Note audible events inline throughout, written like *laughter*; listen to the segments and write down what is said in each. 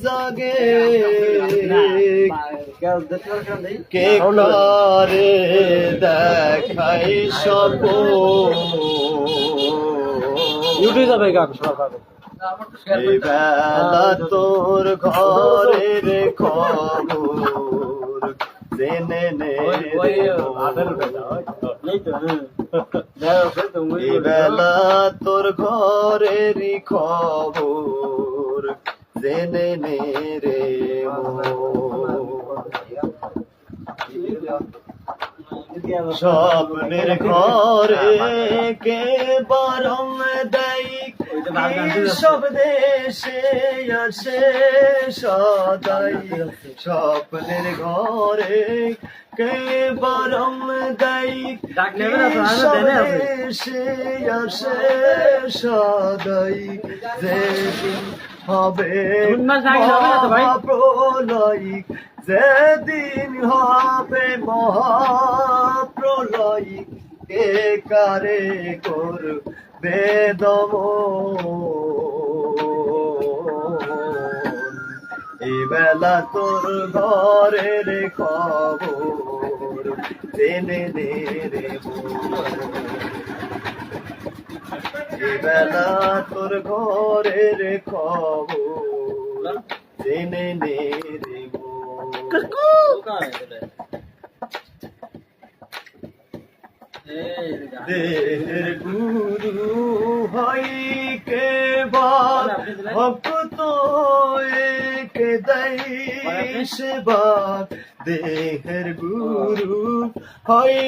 জাগে কে কারে দেখাই সপ ইউটিউবে যাবে গান বেলা তোর ঘরের খবর। জেনে নে রে এই বেলা তোর ঘরের খবর জেনে নে রে *laughs* স্বপ্নের ঘরে কে বারম দেয় সব দেশে আসে সদাই স্বপ্নের ঘরে কে বারং দেয় ডাক নেবে না তো, আমি দেনে আছে। দেশে আসে সদাই যেদিন হবে দুই? মহাপ্রলয় যেদিন হবে মহাপ্রলয় কে কারে করবে দম এই বেলা তোর ঘরের খবর। জেনে নে রে বেলা তোর ঘরের খবর। জেনে নে রে মন। দেহের গুরু হই কে ভক্ত কে দেশ বাদ দেহের গুরু হই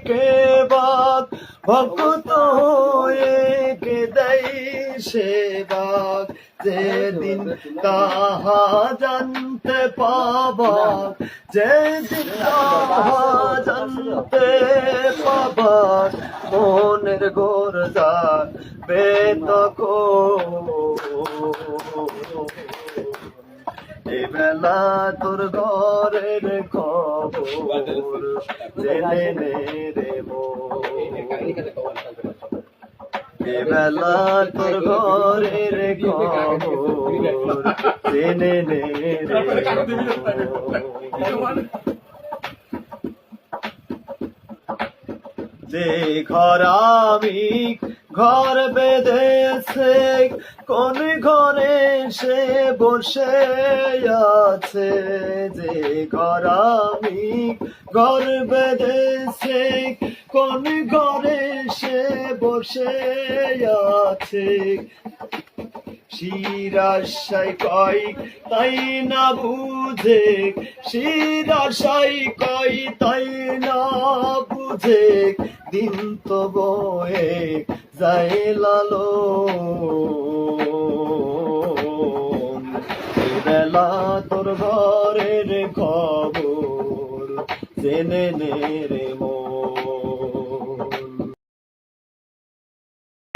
কে বাদ ভক্ত কে দেশ বাদ যেদিন তাহা জানতে পাবা, যেদিন তাহা জানতে পাবা, মনের গোর যান বেতকো বেলা তোর ঘরের খবর জেনে রে মন। বেলা তোর ঘরের জেনে নে যে ঘর আমি ঘর বেঁধেছে, কোন ঘরে সে বসে আছে? যে ঘর আমি ঘর বেঁধেছে কোন ঘরে সে বসে আছে? শিরাশাই কই তাই না বুঝে? শিরাশাই কই তাই না বুঝে? দিন তো বয়ে যাই লালো বেলা তোর ঘরের খবর জেনে নে রে